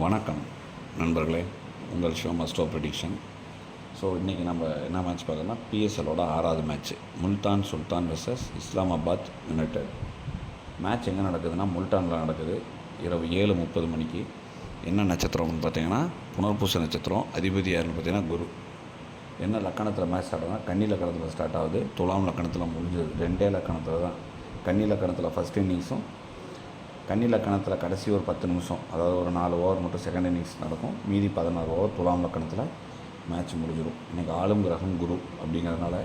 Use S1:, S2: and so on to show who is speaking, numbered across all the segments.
S1: வணக்கம் நண்பர்களே. உங்கள் ஷோ மஸ்டோ ப்ரெடிக்ஷன் ஸோ இன்றைக்கி நம்ம என்ன மேட்ச் பார்த்தோன்னா பிஎஸ்எலோட ஆறாவது match Multan Sultan versus Islamabad United match எங்கே நடக்குதுன்னா முல்தானில் நடக்குது. இரவு ஏழு முப்பது மணிக்கு. என்ன நட்சத்திரம்னு பார்த்தீங்கன்னா புனர்பூச நட்சத்திரம். அதிபதி யாருன்னு பார்த்தீங்கன்னா குரு. என்ன லக்கணத்தில் மேட்ச் ஸ்டார்ட் ஆகுதுன்னா கன்னி லக்கணத்தில் ஸ்டார்ட் ஆகுது. துலாம் லக்கணத்தில் முடிஞ்சது. ரெண்டே லக்கணத்தில் தான். கன்னி லக்கணத்தில் ஃபஸ்ட் இன்னிங்ஸும் கன்னி லக்கணத்தில் கடைசி ஒரு பத்து நிமிஷம் அதாவது ஒரு நாலு ஓவர் மட்டும் செகண்ட் இன்னிங்ஸ் நடக்கும். மீதி பதினாறு ஓவர் துலாம் லக்கணத்தில் மேட்ச் முடிஞ்சிடும் இன்றைக்கி ஆளும் கிரகம் குரு அப்படிங்கிறதுனால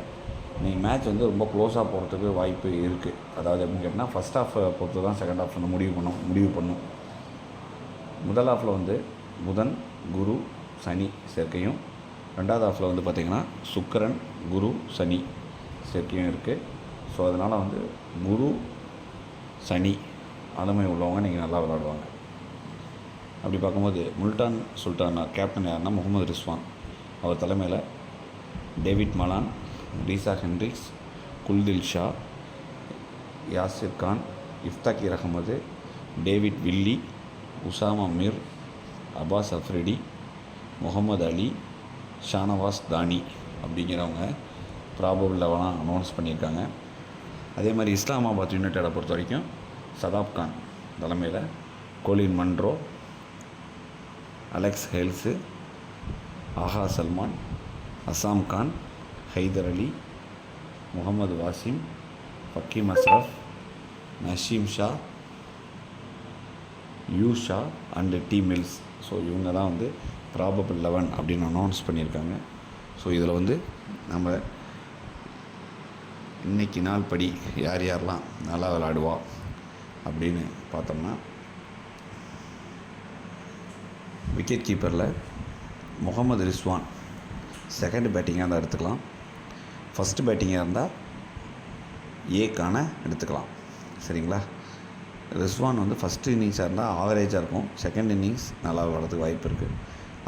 S1: இன்றைக்கி மேட்ச் வந்து ரொம்ப க்ளோஸாக போகிறதுக்கு வாய்ப்பு இருக்குது அதாவது எப்படின்னு கேட்டால் ஃபஸ்ட் ஹாஃப் பொறுத்து தான் செகண்ட் ஹாஃப் வந்து முடிவு பண்ணும் முடிவு பண்ணும். முதல் ஹாஃபில் வந்து புதன் குரு சனி சேர்க்கையும் ரெண்டாவது ஹாஃபில் வந்து பார்த்திங்கன்னா சுக்கரன் குரு சனி சேர்க்கையும் இருக்குது ஸோ அதனால் வந்து குரு சனி ஆளுமை உள்ளவங்க நீங்கள் நல்லா விளாடுவாங்க அப்படி பார்க்கும்போது முல்டான் சுல்தான் கேப்டன் யாருன்னா முகமது ரிஸ்வான். அவர் தலைமையில் David Malan Reeza Hendricks Khushdil Shah Yasir Khan Iftikhar Ahmed David Willey Usama Mir Abbas Afridi Mohammad Ali Shahnawaz Dahani அப்படிங்கிறவங்க ப்ராபபிள் லெவலாக அனௌன்ஸ் பண்ணியிருக்காங்க. அதே மாதிரி இஸ்லாமாபாத் யுனைடெடை பொறுத்த வரைக்கும் சதாப்கான் தலைமையில் Colin Munro Alex Hales Agha Salman Azam Khan Haider Ali Mohammad Wasim Faheem Ashraf Naseem Shah யூ Shah and T Mills. So இவங்க தான் வந்து ப்ராபபிள் லெவன் அப்படின்னு அனௌன்ஸ் பண்ணியிருக்காங்க. ஸோ இதில் வந்து நம்ம இன்றைக்கி நாள் படி யார் யாரெல்லாம் நல்லா விளாடுவா அப்படின்னு பார்த்தோம்னா விக்கெட் கீப்பரில் முகமது ரிஸ்வான் செகண்ட் பேட்டிங்காக இருந்தால் எடுத்துக்கலாம். ஃபஸ்ட்டு பேட்டிங்காக இருந்தால் ஏக்கான எடுத்துக்கலாம். சரிங்களா? ரிஸ்வான் வந்து ஃபஸ்ட்டு இன்னிங்ஸாக இருந்தால் ஆவரேஜாக இருக்கும். செகண்ட் இன்னிங்ஸ் நல்லா விளாட்றதுக்கு வாய்ப்பு இருக்குது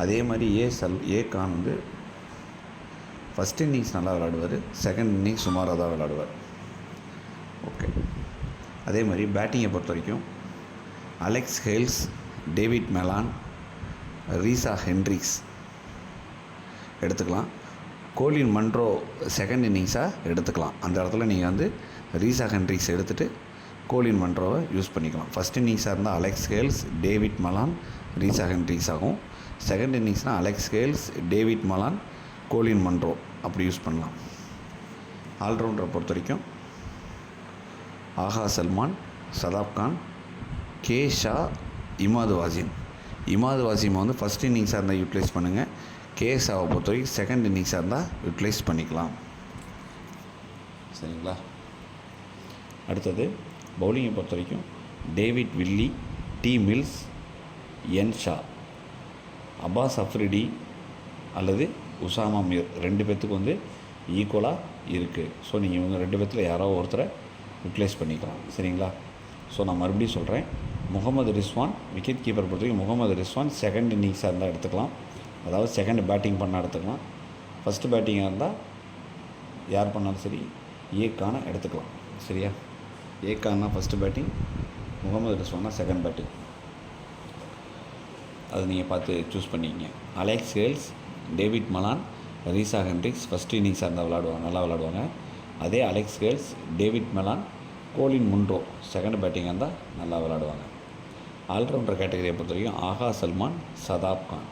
S1: அதே மாதிரி ஏ சல் ஏ கான் வந்து ஃபஸ்ட் இன்னிங்ஸ் நல்லா விளாடுவார் செகண்ட் இன்னிங்ஸ் சுமாராக தான் விளாடுவார் ஓகே அதே மாதிரி பேட்டிங்கை பொறுத்த வரைக்கும் Alex Hales David Malan Reeza Hendricks எடுத்துக்கலாம். கோலின் மன்ட்ரோ செகண்ட் இன்னிங்ஸாக எடுத்துக்கலாம். அந்த இடத்துல நீங்கள் வந்து ரீசா ஹென்ரிக்ஸ் எடுத்துகிட்டு கோலின் மன்ட்ரோவை யூஸ் பண்ணிக்கலாம். ஃபஸ்ட் இன்னிங்ஸாக இருந்தால் Alex Hales David Malan Reeza Hendricks ஆகும். Second இன்னிங்ஸ்னால் Alex Hales David Malan Colin Munro அப்படி யூஸ் பண்ணலாம். ஆல்ரவுண்டரை பொறுத்த வரைக்கும் ஆஹா சல்மான் சதாப்கான் கே ஷா இமாது வாசிம். இமாது வாசிமை வந்து ஃபஸ்ட் இன்னிங்ஸாக இருந்தால் யூட்டிலைஸ் பண்ணுங்கள் கே ஷாவை பொறுத்த வரைக்கும் செகண்ட் இன்னிங்ஸாக இருந்தால் யூட்டிலைஸ் பண்ணிக்கலாம். சரிங்களா? அடுத்தது பவுலிங்கை பொறுத்த வரைக்கும் டேவிட் வில்லி டி மில்ஸ் என் ஷா. அப்பாஸ் அஃப்ரிடி அல்லது உசாமா மீர். ரெண்டு பேர்த்துக்கு வந்து ஈக்குவலாக இருக்குது ஸோ நீங்கள் இவங்க ரெண்டு பேர்த்தில் யாரோ ஒருத்தரை யூட்டிலைஸ் பண்ணிக்கலாம். சரிங்களா? ஸோ நான் மறுபடியும் சொல்கிறேன் முகமது ரிஸ்வான் விக்கெட் கீப்பர் பொறுத்த வரைக்கும் முகமது ரிஸ்வான் செகண்ட் இன்னிங்ஸாக இருந்தால் எடுத்துக்கலாம். அதாவது செகண்ட் பேட்டிங் பண்ணால் எடுத்துக்கலாம். ஃபஸ்ட்டு பேட்டிங்காக இருந்தால் யார் பண்ணாலும் சரி ஏக்கான எடுத்துக்கலாம். சரியா? ஏக்கானா ஃபஸ்ட்டு பேட்டிங் முகமது ரிஸ்வானா செகண்ட் பேட்டிங் அது நீங்கள் பார்த்து சூஸ் பண்ணிக்கிங்க. Alex Hales David Malan Reeza Hendricks first இன்னிங்ஸாக இருந்தால் விளாடுவாங்க நல்லா விளாடுவாங்க. அதே Alex Hales David Malan Colin Munro second பேட்டிங்காக இருந்தால் நல்லா விளாடுவாங்க ஆல்ரவுண்டர் கேட்டகரியை பொறுத்த வரைக்கும் ஆகா சல்மான் சதாப் கான்.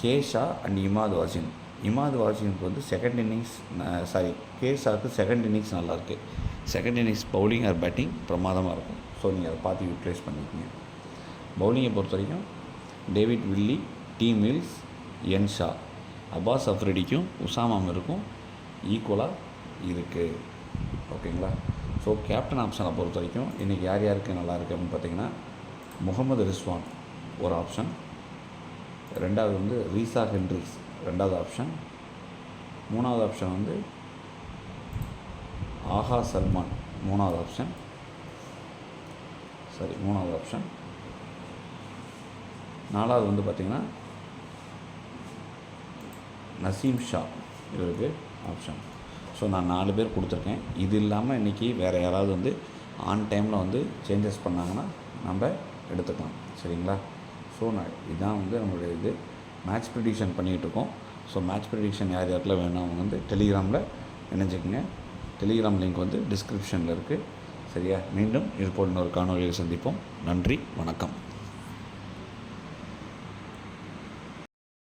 S1: கேஷா அண்ட் இமாத் வாசின். இமாத் வாசினுக்கு வந்து செகண்ட் இன்னிங்ஸ் சாரி கேஷாவுக்கு செகண்ட் இன்னிங்ஸ் நல்லாயிருக்கு second innings bowling or batting பிரமாதமாக இருக்கும். ஸோ நீங்கள் அதை பார்த்து யூட்டிலைஸ் பண்ணிக்கிங்க. பவுலிங்கை பொறுத்த வரைக்கும் டேவிட் வில்லி டி மில்ஸ் என் ஷா அப்பாஸ் அஃப்ரெடிக்கும் உசாமாம் இருக்கும் ஈக்குவலாக இருக்குது ஓகேங்களா? ஸோ கேப்டன் ஆப்ஷனை பொறுத்த வரைக்கும் இன்றைக்கி யார் யாருக்கு நல்லா இருக்குது அப்படின்னு பார்த்தீங்கன்னா முகமது ரிஸ்வான் ஒரு ஆப்ஷன் ரெண்டாவது வந்து ரீசா ஹென்ரிக்ஸ் ரெண்டாவது ஆப்ஷன் மூணாவது ஆப்ஷன் வந்து ஆஹா சல்மான் மூணாவது ஆப்ஷன் சரி மூணாவது ஆப்ஷன் நாலாவது வந்து பார்த்திங்கன்னா நசீம் ஷா இவருக்கு ஆப்ஷன் ஸோ நான் நாலு பேர் கொடுத்துருக்கேன். இது இல்லாமல் இன்றைக்கி வேறு யாராவது வந்து ஆன் டைமில் வந்து சேஞ்சஸ் பண்ணாங்கன்னா நம்ம எடுத்துக்கலாம். சரிங்களா? ஸோ நான் இதுதான் வந்து நம்மளுடைய இது. மேட்ச் ப்ரிடிக்ஷன் பண்ணிகிட்ருக்கோம் ஸோ மேட்ச் ப்ரிடிக்ஷன் யார் யாருக்கெல்லாம் வேணும் அவங்க வந்து டெலிகிராமில் இணைஞ்சிக்கங்க. டெலிகிராம் லிங்க் வந்து டிஸ்கிரிப்ஷனில் இருக்குது சரியா? மீண்டும் இது போல் இன்னொரு காணொலியில் சந்திப்போம். நன்றி. வணக்கம்.